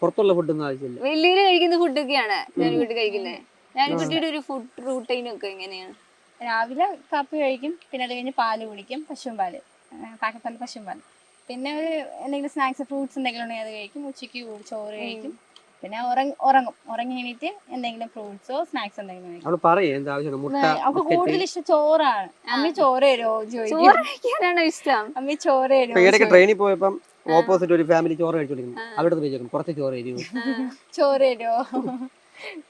പുറത്തുള്ള ഫുഡൊന്നും ആവശ്യമില്ല. വലിയൊരു കഴിക്കുന്ന ഫുഡൊക്കെയാണ് ജാനിക്കുട്ടി കഴിക്കുന്നത് ജാനിക്കുട്ടിയുടെ ഒരു ഫുഡ് റൂട്ടീൻ ഒക്കെ എങ്ങനെയാണ്? രാവിലെ കാപ്പി കഴിക്കും പിന്നെ അത് കഴിഞ്ഞ് പാൽ കുടിക്കും പശുവും പാൽ പാക്കപ്പാൽ പശുവും പാൽ പിന്നെ ഒരു എന്തെങ്കിലും സ്നാക്സ് ഫ്രൂട്ട്സ് എന്തെങ്കിലും ഉണ്ടെങ്കിൽ അത് കഴിക്കും. ഉച്ചയ്ക്ക് ചോറ് കഴിക്കും. പിന്നെ ഉറങ്ങ- ഉറങ്ങും. എണീറ്റ് എന്തെങ്കിലും ഫ്രൂട്ട്സോ സ്നാക്സ് എന്തെങ്കിലും കഴിക്കും. അവൾ പറയും എന്താ ആവശ്യം മുട്ട അവൾക്ക് കൂടുതൽ ഇഷ്ടം ചോറാണ്. അമ്മി ചോറ് തരുമോ? ചോദിക്കും. ഇഷ്ടം? അമ്മി ചോറ് ഇപ്പൊ തരുമോ ട്രെയിനിൽ പോയപ്പം ഓപ്പോസിറ്റ് ഒരു ഫാമിലി ചോറ് കഴിച്ചോണ്ടിരിക്കുന്നു അവിടെ ചോദിക്കും കുറച്ച് ചോറ് തരുമോ? ചോറ് തരുമോ?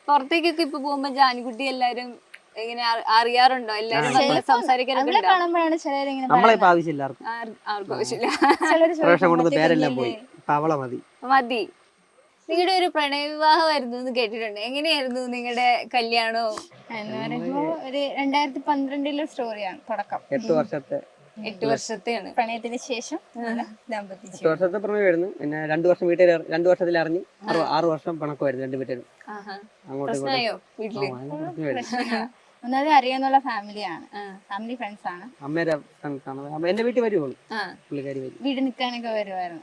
പുറത്തേക്കൊക്കെ ഇപ്പൊ പോകുമ്പോ ജാനിക്കുട്ടി എല്ലാരും ഇങ്ങനെ അറി- അറിയാറുണ്ടോ? എല്ലാരും? കാണുമ്പോഴാണ് ചിലരിങ്ങനെ ആവശ്യമില്ല ആർക്കും. ആർ- ആർക്കും ആവശ്യമില്ല. ചിലർ കൊണ്ടുവന്ന പേരെല്ലാം പോയി. ഇപ്പൊ മതി. മതി. നിങ്ങളുടെ ഒരു പ്രണയവിവാഹമായിരുന്നു എന്ന് കേട്ടിട്ടുണ്ട്. എങ്ങനെയായിരുന്നു നിങ്ങളുടെ കല്യാണവും എന്ന് പറയുമ്പോ ഒരു രണ്ടായിരത്തി പന്ത്രണ്ടിലെ സ്റ്റോറിയാണ് തുടക്കം. എട്ട് വർഷത്തെ എട്ട് വർഷത്തെയാണ്. പ്രണയത്തിന് ശേഷം നമ്മൾ ദാമ്പത്യ എട്ട് വർഷത്തെ പ്രണയമായിരുന്നു. പിന്നെ രണ്ടു വർഷം വീട്ടിൽ രണ്ടു വർഷത്തിൽ അറിഞ്ഞ് ആറ് വർഷം പണക്കമായിരുന്നു രണ്ടു വീട്ടിലും. അങ്ങോട്ട്. ഒന്നാമത് അറിയാന്നുള്ള ഫാമിലിയാണ്. ഫാമിലി ഫ്രണ്ട്സ് ആണ്. അമ്മയുടെ ഫ്രണ്ട്സ് ആണ്. എന്റെ വീട്ടിൽ വരുവുള്ളൂ. പുള്ളിക്കാരി വരും. വീട് നിൽക്കാനൊക്കെ വരുമായിരുന്നു.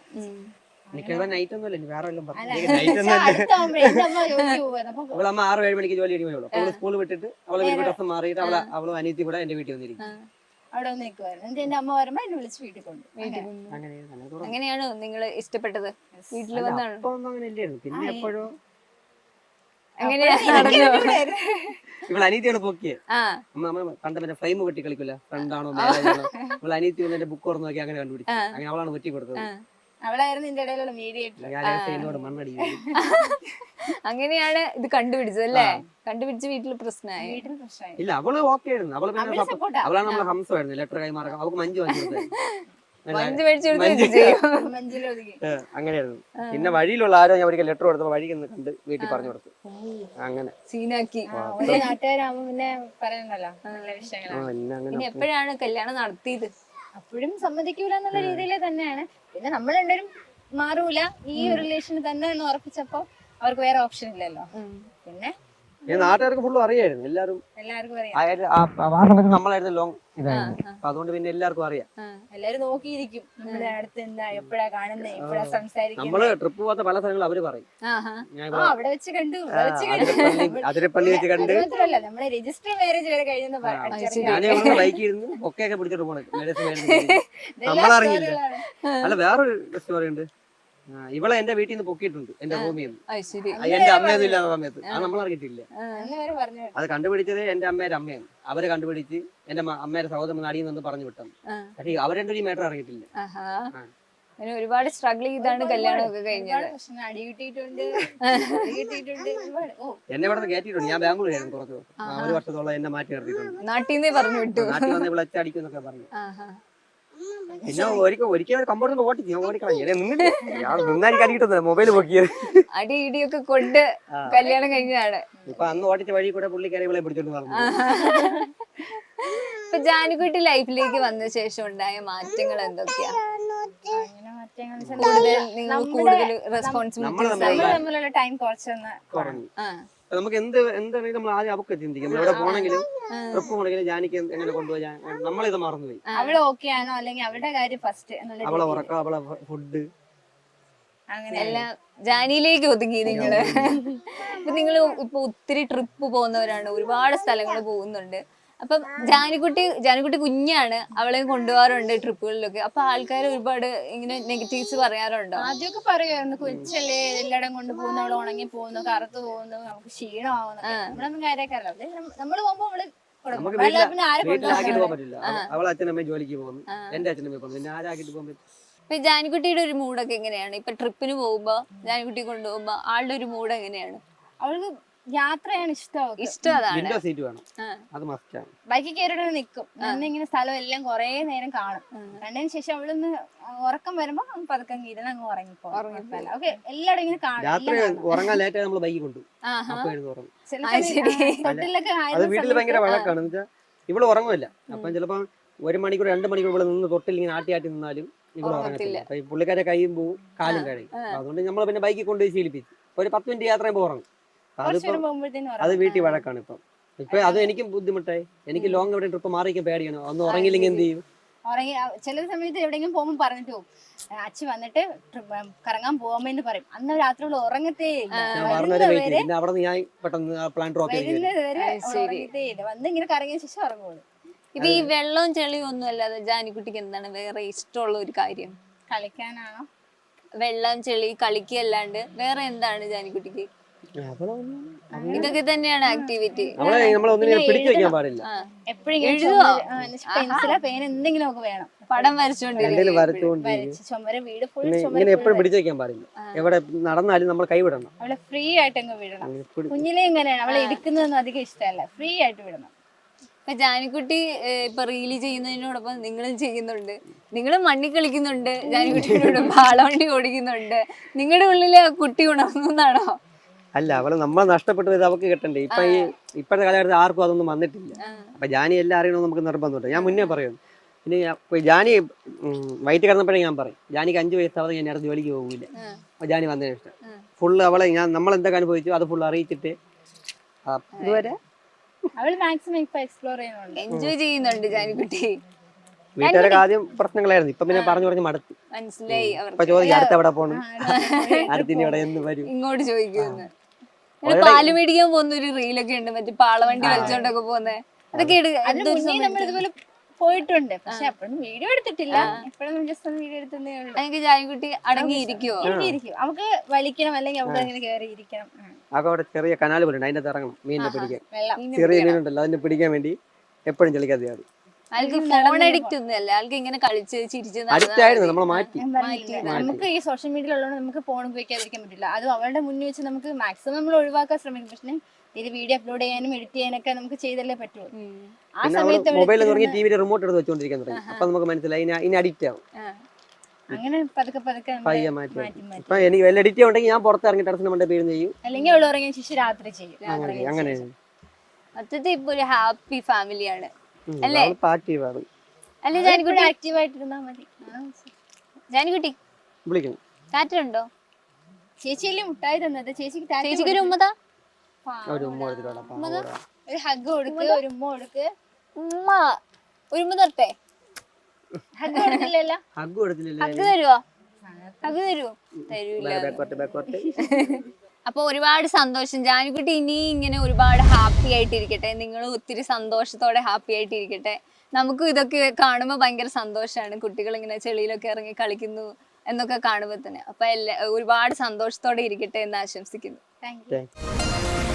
എനിക്കത് നൈറ്റ് ഒന്നുമില്ല ഇനി വേറെ വല്ലതും പറഞ്ഞു. നൈറ്റ് ഒന്നും ആറ് ഏഴ് മണിക്ക് ജോലി കഴിഞ്ഞു അവൾ സ്കൂൾ വിട്ടിട്ട് അവളെ വീട്ടിൽ ഡ്രസ്സ് മാറിയിട്ട് അവളെ അവളും അനിയത്തി കൂടെ എന്റെ വീട്ടിൽ വന്നിരിക്കും. അവിടെ വന്ന് നിൽക്കുമായിരുന്നു എന്നിട്ട് എന്റെ അമ്മ വരുമ്പോ എന്നെ വിളിച്ച് വീട്ടിൽ കൊണ്ട് വീട്ടിൽ വന്നു. അങ്ങനെ അങ്ങനെ തുടങ്ങി. അങ്ങനെയാണോ നിങ്ങൾ ഇഷ്ടപ്പെട്ടത്? വീട്ടിൽ വന്നാണ്. പിന്നെ എപ്പോഴോ ഇവളെ അനീതിയാണ് പൊക്കിയത് പണ്ട് മറ്റേ ഫ്രെയിം വെട്ടി കളിക്കില്ല ഫ്രണ്ടാണോ ഇവളെ അനീതി വന്ന് ബുക്ക് തുറന്നു നോക്കി അങ്ങനെ കണ്ടുപിടിച്ചു. അങ്ങനെ അവളാണ് വെട്ടി കൊടുത്തത്. അവളായിരുന്നു ഇതിന്റെ ഇടയിലുള്ള മീഡിയേറ്റർ അങ്ങനെയാണ് ഇത് കണ്ടുപിടിച്ചത് അല്ലേ? കണ്ടുപിടിച്ച് വീട്ടിൽ പ്രശ്നമായി. ഇല്ല അവൾ ഓക്കെ ആയിരുന്നു. അവൾ പിന്നെ. അവളാണ് നമ്മളെ ഹംസമായിരുന്നു. ലെറ്റർ കൈമാറാൻ അവൾക്ക് മഞ്ജു അങ്ങനെയായിരുന്നു. പിന്നെ വഴിയിലുള്ള ആരോ ഞാൻ ഒരിക്കൽ ലെറ്റർ കൊടുത്തപ്പോൾ വഴി കണ്ട് വീട്ടിൽ പറഞ്ഞു കൊടുത്തു. അങ്ങനെ. സീനാക്കി. നാട്ടുകാരാകുമ്പോ പിന്നെ എപ്പോഴാണ് കല്യാണം നടത്തിയത്? അപ്പോഴും സമ്മതിക്കൂല എന്നുള്ള രീതിയിൽ തന്നെയാണ്. പിന്നെ നമ്മൾ രണ്ടുപേരും മാറൂല. ഈ ഒരു റിലേഷനിൽ തന്നെ എന്ന് ഉറപ്പിച്ചപ്പോ അവർക്ക് വേറെ ഓപ്ഷൻ ഇല്ലല്ലോ. പിന്നെ നാട്ടുകാർക്ക് ഫുള്ളും അറിയായിരുന്നു. എല്ലാവരും എല്ലാവർക്കും അറിയാം. ആ ഒരു- ആ ആ സമയത്ത് നമ്മളായിരുന്നു ലോങ് ഇതായിരുന്നു. അപ്പൊ അതുകൊണ്ട് പിന്നെ എല്ലാവർക്കും അറിയാം. എല്ലാരും നോക്കിയിരിക്കും. നമ്മുടെ അടുത്ത് എന്താ എപ്പോഴാ കാണുന്നേ എപ്പോഴാ സംസാരിക്കുന്നത് നമ്മൾ ട്രിപ്പ് പോകാത്ത പല സ്ഥലങ്ങളും അവർ പറയും. ആഹാ ഞാൻ ആ അവിടെ വെച്ച് കണ്ടു ഇവിടെ വെച്ച് കണ്ടു. അതിരപ്പള്ളി അതിരപ്പള്ളി വെച്ച് കണ്ട്. അത് മാത്രമല്ല നമ്മളെ രജിസ്റ്റർ മാരേജ് വരെ കഴിഞ്ഞെന്ന്. ഞാൻ ബൈക്കിൽ ഇരുന്ന് ഒക്കെ പിടിച്ചിട്ട് പോണേ നമ്മളറിഞ്ഞില്ല അല്ല വേറൊരു സ്റ്റോറി ഉണ്ട്. ഇവളെ എന്റെ വീട്ടിൽ നിന്ന് പൊക്കിയിട്ടുണ്ട് എന്റെ അത് എന്റെ അമ്മയൊന്നും ഇല്ലാത്ത സമയത്ത് അത്. നമ്മൾ അറിഞ്ഞിട്ടില്ല അത് കണ്ടുപിടിച്ചത് എന്റെ അമ്മയുടെ അമ്മയാണ്. അവർ കണ്ടുപിടിച്ച് എന്റെ അമ്മയുടെ സഹോദരൻ നടിയിൽ നിന്ന് പറഞ്ഞു വിട്ടു പക്ഷെ അവരെന്റെ ഒരു മാറ്റർ. അങ്ങനെ ഒരുപാട് സ്ട്രഗിൾ ചെയ്താണ് കല്യാണം ഒക്കെ കഴിഞ്ഞത്. എന്നെ ഇവിടെ നിന്ന് കയറ്റിയിട്ടുണ്ട് ഞാൻ ബാംഗ്ലൂർ ആയിരുന്നു കുറച്ച് ദിവസം. ഒരു വർഷത്തോളം എന്നെ മാറ്റി നിർത്തിയിട്ടുണ്ട്. നാട്ടിൽ നിന്നേ പറഞ്ഞു വിട്ടു. നാട്ടിൽ വന്ന് എന്നൊക്കെ പറഞ്ഞു. പിന്നെ ഒരിക്കൽ ഒരിക്കൽ കമ്പോർട്ടിൽ ഓട്ടിച്ച് ഞാൻ ഓടിക്കളഞ്ഞു എന്നെ നിന്നിട്ട് ഞാൻ നിന്നായിരിക്കും അടി കിട്ടുന്നത്. മൊബൈൽ പൊക്കിയത്. അടി ഇടിയൊക്കെ കൊണ്ട് കല്യാണം കഴിഞ്ഞതാണ്. ഇപ്പൊ അന്ന് വഴി കൂടെ പുള്ളിക്കാരി ഇവളെ പിടിച്ചോണ്ട് പറഞ്ഞു ഇപ്പൊ ജാനുകുട്ടി ലൈഫിലേക്ക് വന്ന ശേഷം ഉണ്ടായ മാറ്റങ്ങൾ എന്തൊക്കെയാ? കൂടുതൽ നിങ്ങൾ കൂടുതൽ തമ്മിലുള്ള ടൈം കുറച്ചൊന്ന് കുറഞ്ഞു. നമുക്ക് എന്ത് എന്താണെങ്കിലും നമ്മൾ ആദ്യം അവക്ക് ചിന്തിക്കും. എവിടെ പോണെങ്കിലും ട്രിപ്പ് പോണെങ്കിലും ജാനിക്ക് എങ്ങനെ കൊണ്ടുപോയി നമ്മളിത് മറന്നുപോയി. അവൾ ഓക്കെ ആണോ? അല്ലെങ്കിൽ അവളുടെ കാര്യം ഫസ്റ്റ് അവളെ. ഉറക്കം അവളെ ഫുഡ് ജാനിയിലേക്ക് ഒതുങ്ങി നിങ്ങൾ. ഇപ്പൊ നിങ്ങൾ ഇപ്പൊ ഒത്തിരി ട്രിപ്പ് പോകുന്നവരാണ് ഒരുപാട് സ്ഥലങ്ങൾ പോകുന്നുണ്ട്. അപ്പം ജാനിക്കുട്ടി ജാനിക്കുട്ടി കുഞ്ഞാണ് അവളെ കൊണ്ടുപോകാറുണ്ട് ട്രിപ്പുകളിലൊക്കെ. അപ്പൊ ആൾക്കാർ ഒരുപാട് ഇങ്ങനെ നെഗറ്റീവ്സ് പറയാറുണ്ടോ? ആദ്യമൊക്കെ പറയുമായിരുന്നു കൊച്ചല്ലേ എല്ലായിടം കൊണ്ട് പോകുന്നു അവൾ ഉണങ്ങി പോകുന്നു കറുത്തു പോകുന്നു നമുക്ക് ക്ഷീണമാവുന്നു നമ്മളൊന്നും കാര്യക്കാരല്ല നമ്മൾ പോകുമ്പോ അവൾ വീട്ടിലാക്കിട്ട് പോകാൻ പറ്റില്ല. അവളെ അച്ഛനമ്മയും ജോലിക്ക് പോകുന്നു. എന്റെ അച്ഛനമ്മയും പോകുന്നു. പിന്നെ ആരാക്കിട്ട് പോകാൻ പറ്റും? ഇപ്പൊ ജാനിക്കുട്ടിയുടെ ഒരു മൂഡൊക്കെ എങ്ങനെയാണ്? ഇപ്പൊ ട്രിപ്പിന് പോകുമ്പോ ജാനിക്കുട്ടി കൊണ്ടുപോകുമ്പോ ആളുടെ ഒരു മൂഡ് എങ്ങനെയാണ്? അവൾക്ക് യാത്രയാണ് ഇഷ്ടം. ഇഷ്ടം അതാണ്. വിൻഡോ സീറ്റ് വേണം. അത് മസ്റ്റാണ് ബൈക്കിൽ കയറിയിട്ട് നിൽക്കും ഇങ്ങനെ സ്ഥലം എല്ലാം കുറേ നേരം കാണും. കണ്ടതിന് ശേഷം അവളൊന്ന് ഉറക്കം വരുമ്പോ പതുക്കെ അങ്ങ് ഇരുന്ന് അങ്ങ് ഉറങ്ങിപ്പോ ഓക്കെ എല്ലായിടും ഇങ്ങനെ കാണും. രാത്രി. ഉറങ്ങാൻ ലേറ്റായി നമ്മൾ ബൈക്ക് കൊണ്ടു തൊട്ടിലൊക്കെ അത് വീട്ടിൽ ഭയങ്കര വഴക്കാണ്. എന്ന് വെച്ചാൽ ഇവൾ ഉറങ്ങുമില്ല അപ്പം ചിലപ്പം ഒരു മണിക്കൂർ രണ്ട് മണിക്കൂർ ഇവിടെ നിന്ന് തൊട്ടിൽ ഇങ്ങനെ ആട്ടി ആട്ടി നിന്നാലും ഇവൾ ഉറങ്ങത്തില്ല. പുള്ളിക്കാരെ കൈയും പോവും കാലും കഴിയും അതുകൊണ്ട് നമ്മൾ പിന്നെ ബൈക്കിൽ കൊണ്ടുപോയി ശീലിപ്പിച്ചു ഒരു പത്ത് മിനിറ്റ് യാത്ര ചെയ്യുമ്പോൾ ഉറങ്ങും. അത്. വീട്ടിൽ വഴക്കാണ് ഇപ്പം. ഇപ്പൊ അത് എനിക്കും ബുദ്ധിമുട്ടായി. എനിക്ക് ലോങ് എവിടെ ട്രിപ്പ് മാറിയിരിക്കാൻ പേടിയാണ്. ഒന്ന് ഉറങ്ങിയില്ലെങ്കിൽ എന്ത് ചെയ്യും? ഉറങ്ങി ചില സമയത്ത് എവിടെയെങ്കിലും പോകുമ്പോൾ പറഞ്ഞിട്ട് പോകും. അച്ഛൻ വന്നിട്ട് കറങ്ങാൻ പോകാമെന്ന് പറയും. അന്ന് രാത്രി ഉറങ്ങത്തേ വന്ന് ഇങ്ങനെ കറങ്ങിയ ശേഷം ഉറങ്ങുള്ളൂ. ഇപ്പൊ ഈ വെള്ളവും ചെളിയും ഒന്നും അല്ലാതെ ജാനിക്കുട്ടിക്ക് എന്താണ് വേറെ ഇഷ്ടമുള്ള ഒരു കാര്യം? കളിക്കാനാണോ? വെള്ളം ചെളി കളിക്കല്ലാണ്ട് വേറെ എന്താണ് ജാനിക്കുട്ടിക്ക്? ഇതൊക്കെ തന്നെയാണ് ആക്ടിവിറ്റി? പെൻസിലോ പേന എന്തെങ്കിലും ഒക്കെ വേണം. പടം വരച്ചോണ്ടിരിക്കും എന്തെങ്കിലും വരച്ച് ചുമര വീട് ഫുൾ പിന്നെ ചുമര ഇങ്ങനെ എപ്പോഴും പിടിച്ചു വെക്കാൻ പാടില്ല. എവിടെ നടന്നാലും നമ്മൾ കൈ വിടണം. അവളെ ഫ്രീ ആയിട്ട് അങ്ങ് വിടണം. കുഞ്ഞിലെ എങ്ങനെയാണ് അവളെ എടുക്കുന്നതൊന്നും അധികം ഇഷ്ടമല്ല. ഫ്രീ ആയിട്ട് വിടണം. ഇപ്പൊ ജാനിക്കുട്ടി ഇപ്പൊ റീൽ ചെയ്യുന്നതിനോടൊപ്പം നിങ്ങളും ചെയ്യുന്നുണ്ട്. നിങ്ങളും മണ്ണി കളിക്കുന്നുണ്ട്. ജാനിക്കുട്ടിയോട് പാളവണ്ടി ഓടിക്കുന്നുണ്ട്. നിങ്ങളുടെ ഉള്ളിലെ കുട്ടി കുട്ടി ഉണർന്നാണോ അല്ല അവൾ നമ്മളെ നഷ്ടപ്പെട്ടു പോയത് അവക്ക് കിട്ടണ്ടേ? ഇപ്പൊ ഈ ഇപ്പോഴത്തെ കാലഘട്ടത്തിൽ ആർക്കും അതൊന്നും വന്നിട്ടില്ല. അപ്പൊ ജാനി എല്ലാം അറിയണമെന്ന് നമുക്ക് നിർബന്ധമുണ്ട്. ഞാൻ മുന്നേ പറയുന്നു പിന്നെ ഞാൻ- ജാനി വൈറ്റ് വയറ്റിൽ കിടന്നപ്പോഴേ ഞാൻ പറയും. ജാനിക്ക് അഞ്ചു വയസ്സാവാതെ ഞാൻ അടുത്ത് ജോലിക്ക് പോകില്ല അപ്പൊ ജാനി വന്നതിന് ഇഷ്ടം ഫുള്ള് അവളെ ഞാൻ നമ്മൾ എന്തൊക്കെ അനുഭവിച്ചു അത് ഫുള്ള് അറിയിച്ചിട്ട് ഇതുവരെ? അവൾ മാക്സിമം ഇപ്പൊ എക്സ്പ്ലോർ ചെയ്യുന്നുണ്ട്. എൻജോയ് ചെയ്യുന്നുണ്ട് ജാനിക്കുട്ടി. വീട്ടുകാരൊക്കെ ആദ്യം പ്രശ്നങ്ങളായിരുന്നു. ഇപ്പൊ പിന്നെ പറഞ്ഞു പറഞ്ഞു മടുത്തു. മനസ്സിലായി അടുത്ത് എവിടെ പോകണം അടുത്തിന് ഇവിടെ എന്ന് വരും. ഇങ്ങോട്ട് ചോദിക്കുന്നു പാൽ മേടിക്കാൻ പോകുന്ന ഒരു റീലൊക്കെ ഉണ്ട് മറ്റേ പാളവണ്ടി വലിച്ചോണ്ടൊക്കെ പോകുന്നത് അതൊക്കെ എടു- അതിന് മുന്നേ നമ്മൾ ഇതുപോലെ പോയിട്ടുണ്ട്. പക്ഷെ അപ്പോഴും വീഡിയോ എടുത്തിട്ടില്ല. എപ്പോഴും ജസ്റ്റ് ഒന്ന് വീഡിയോ എടുത്തേ ഉള്ളൂ. അതൊക്കെ ജാനിക്കുട്ടി അടങ്ങിയിരിക്കുമോ ഇരിക്കും നമുക്ക് വലിക്കണം അല്ലെങ്കിൽ അവിടെ ഇങ്ങനെ കയറി ഇരിക്കണം അവിടെ ചെറിയ കനാല് പോലെ അതിന്റെ ഇറങ്ങണം. മീനിനെ പിടിക്കാൻ. ചെറിയ മീനുണ്ടല്ലോ അതിനെ പിടിക്കാൻ വേണ്ടി എപ്പോഴും ചെളിക്കാതെ ആൾക്ക് ഫോൺ അഡിക്റ്റ് ആൾക്ക് ഇങ്ങനെ കളിച്ച് ചിരിച്ച് അഡിക്റ്റ് ആയിരുന്നു. നമ്മളെ മാറ്റി. നമുക്ക് ഈ സോഷ്യൽ മീഡിയയിലുള്ളതുകൊണ്ട് നമുക്ക് ഫോൺ ഉപയോഗിക്കാതിരിക്കാൻ പറ്റില്ല. അത് അവളുടെ മുന്നിൽ വെച്ച് നമുക്ക് മാക്സിമം നമ്മൾ ഒഴിവാക്കാൻ ശ്രമിക്കും. പക്ഷേ ഇതിൽ വീഡിയോ അപ്ലോഡ് ചെയ്യാനും എഡിറ്റ് ചെയ്യാനൊക്കെ നമുക്ക് ചെയ്തല്ലേ പറ്റുള്ളൂ ആ സമയത്ത് മൊബൈൽ തുടങ്ങി ടിവിയുടെ റിമോട്ട് എടുത്ത് വെച്ചുകൊണ്ടിരിക്കാൻ തുടങ്ങി. അപ്പൊ നമുക്ക് മനസ്സിലായി ഇനി ഇനി അഡിക്റ്റ് ആവും. അങ്ങനെ പതുക്കെ പതുക്കെ പയ്യെ മാറ്റി ഇപ്പൊ എനിക്ക് വല്ല എഡിറ്റ് ഉണ്ടെങ്കിൽ ഞാൻ പുറത്ത് ഇറങ്ങി ടെറസിന് മണ്ടേ പേര് ചെയ്യും? അല്ലെങ്കിൽ അവൾ ഉറങ്ങിയ ശേഷം രാത്രി ചെയ്യും. അങ്ങനെ അങ്ങനെ മൊത്തത്തിൽ ഇപ്പൊ ഒരു ഹാപ്പി ഫാമിലിയാണ് അല്ലേ? പാറ്റീവ് ആണ്. അല്ലേ ജാനിക്കുട്ടി ആക്റ്റീവ് ആയിട്ടിരുന്നാ മതി. ആ, ജാനിക്കുട്ടി വിളിക്കണം. കാറ്റുണ്ടോ ചേച്ചിയല്ലേ മുട്ടായി തന്നത്? ചേച്ചിക്ക് ചേച്ചിക്ക് ഒരു ഉമ്മതാ? ഒരു ഉമ്മ. ഒരു ഹഗ് കൊടുക്ക് ഒരു ഉമ്മ കൊടുക്ക്. ഉമ്മ. ഒരു ഉമ്മ തരട്ടെ ഹഗ് കൊടുക്കില്ലല്ലോ ഹഗ് കൊടുത്തില്ലല്ലേ ഹഗ് തരുവോ? ഹഗ് തരുവോ? തരൂല ബാക്കോട്ട് ബാക്കോട്ട് അപ്പൊ ഒരുപാട് സന്തോഷം. ജാനിക്കുട്ടി ഇനി ഇങ്ങനെ ഒരുപാട് ഹാപ്പി ആയിട്ടിരിക്കട്ടെ. നിങ്ങൾ ഒത്തിരി സന്തോഷത്തോടെ ഹാപ്പി ആയിട്ടിരിക്കട്ടെ. നമുക്കും ഇതൊക്കെ കാണുമ്പോൾ ഭയങ്കര സന്തോഷമാണ് കുട്ടികൾ ഇങ്ങനെ ചെളിയിലൊക്കെ ഇറങ്ങി കളിക്കുന്നു എന്നൊക്കെ കാണുമ്പോൾ തന്നെ. അപ്പൊ എല്ലാ ഒരുപാട് സന്തോഷത്തോടെ ഇരിക്കട്ടെ എന്ന് ആശംസിക്കുന്നു. Thank you